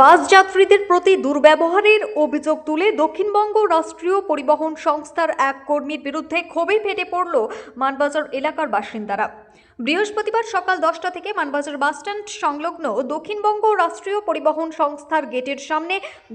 বাস যাত্রীদের প্রতি দুর্ব্যবহারের অভিযোগ তুলে দক্ষিণবঙ্গ রাষ্ট্রীয় পরিবহন সংস্থার এক কর্মীর বিরুদ্ধে ক্ষোভে ফেটে পড়ল মানবাজার এলাকার বাসিন্দারা। বৃহস্পতিবার সকাল দশটা থেকে মানবাজার বাসস্ট্যান্ড সংলগ্ন দক্ষিণবঙ্গ রাষ্ট্রীয় পরিবহন সংস্থার গেটের সামনে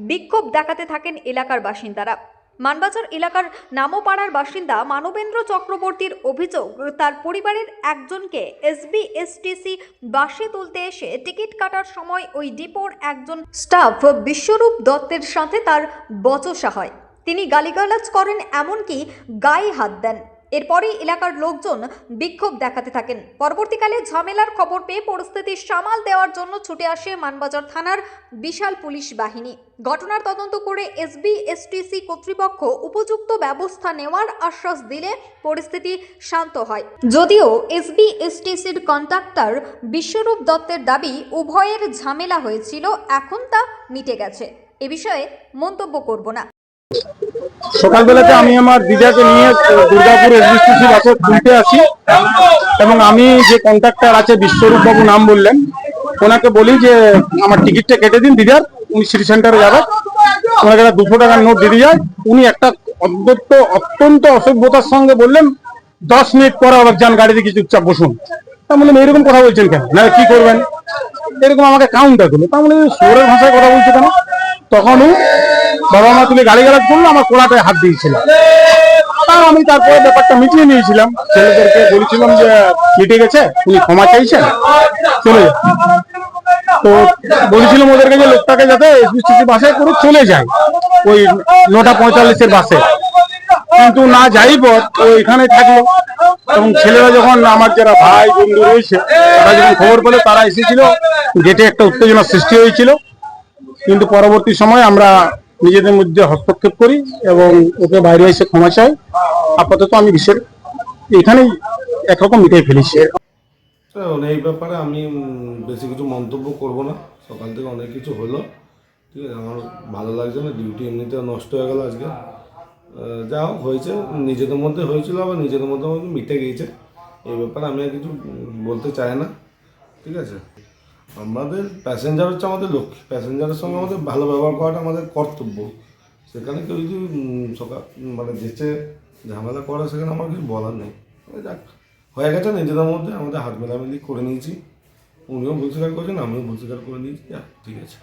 বিক্ষোভ দেখাতে থাকেন এলাকার বাসিন্দারা। মানবাজার এলাকার নামোপাড়ার বাসিন্দা মানবেন্দ্র চক্রবর্তীর অভিযোগ, তার পরিবারের একজনকে এসবিএসটিসি বাসে তুলতে এসে টিকিট কাটার সময় ওই ডিপোর একজন স্টাফ বিশ্বরূপ দত্তের সাথে তার বচসা হয়। তিনি গালিগালাজ করেন, এমনকি গায়ে হাত দেন। এরপরেই এলাকার লোকজন বিক্ষোভ দেখাতে থাকেন। পরবর্তীকালে ঝামেলার খবর পেয়ে পরিস্থিতি সামাল দেওয়ার জন্য ছুটে আসে মানবাজার থানার বিশাল পুলিশ বাহিনী। ঘটনার তদন্ত করে এসবিএসটিসি কর্তৃপক্ষ উপযুক্ত ব্যবস্থা নেওয়ার আশ্বাস দিলে পরিস্থিতি শান্ত হয়। যদিও এসবিএসটিসির কন্ট্রাক্টর বিশ্বরূপ দত্তের দাবি, উভয়ের ঝামেলা হয়েছিল, এখন তা মিটে গেছে। এ বিষয়ে মন্তব্য করব না। সকালবেলাতে আমি আমার দিদাকে নিয়ে দুর্গাপুর এসবিসিসি বাসে তুলতে আসি। এবং আমি যে কন্ট্রাক্টর আছে বিশ্বরূপ বাবু নাম বললেন, ওনাকে বলি যে, আমার টিকিটটা কেটে দিন দিদার, উনি সিটি সেন্টারে যাবে ওনাকে দুশো টাকার নোট দিয়ে যায় উনি একটা অত্যন্ত অত্যন্ত অসভ্যতার সঙ্গে বললেন, দশ মিনিট পরে আবার যান, গাড়িতে কিছু চুপচাপ বসুন। তা বললাম, এরকম কথা বলছেন কেন? না, কি করবেন? এরকম আমাকে কাউন্টার করল। তা বলে সোরের ভাষায় কথা বলছে কেন? তখনও বাবা মা, তুমি গাড়ি গালাজ করল আমার কোড়াটায় হাত দিয়েছিল। তাও আমি তারপরে ব্যাপারটা মিটিয়ে নিয়েছিলাম। ছেলেদেরকে বলেছিলাম যে মিটে গেছে উনি ক্ষমা চাইছেন চলে তো বলেছিলাম ওদেরকে যে, লোকটাকে যাতে এসবিসিসি বাসে করে চলে যায়, ওই নটা পঁয়তাল্লিশের বাসে। কিন্তু না যাই পর ও এখানে থাকল। এবং ছেলেরা যখন আমার যারা ভাই, বন্ধু রয়েছে, তারা যখন খবর পেল, তারা এসেছিল। গেটে একটা উত্তেজনার সৃষ্টি হয়েছিল। কিন্তু পরবর্তী সময় আমরা নিজেদের মধ্যে হস্তক্ষেপ করি এবং ওকে বাইরে এসে ক্ষমা চাই। আপাতত আমি বিশ্বের এখানেই একরকম মিটিয়ে ফেলেছি। তো এই ব্যাপারে আমি বেশি কিছু মন্তব্য করব না। সকাল থেকে অনেক কিছু হলো। ঠিক আছে, আমার ভালো লাগছে না ডিউটি এমনিতে নষ্ট হয়ে গেল আজকে। যা হয়েছে। নিজেদের মধ্যে হয়েছিল, আবার নিজেদের মধ্যে মিটে গিয়েছে। এই ব্যাপারে আমি আর কিছু বলতে চাই না। ঠিক আছে? আমাদের প্যাসেঞ্জার হচ্ছে আমাদের লক্ষ্য প্যাসেঞ্জারের সঙ্গে আমাদের ভালো ব্যবহার করাটা আমাদের কর্তব্য। সেখানে কেউ যদি সকাল মানে যেচে ঝামেলা করে, সেখানে আমার কিছু বলার নেই। যাক, হয়ে গেছে, নিজেদের মধ্যে আমাদের হাত মেলামেলি করে নিয়েছি। উনিও ভুল স্বীকার করেছেন, আমিও ভুল স্বীকার করে নিয়েছি। ঠিক আছে।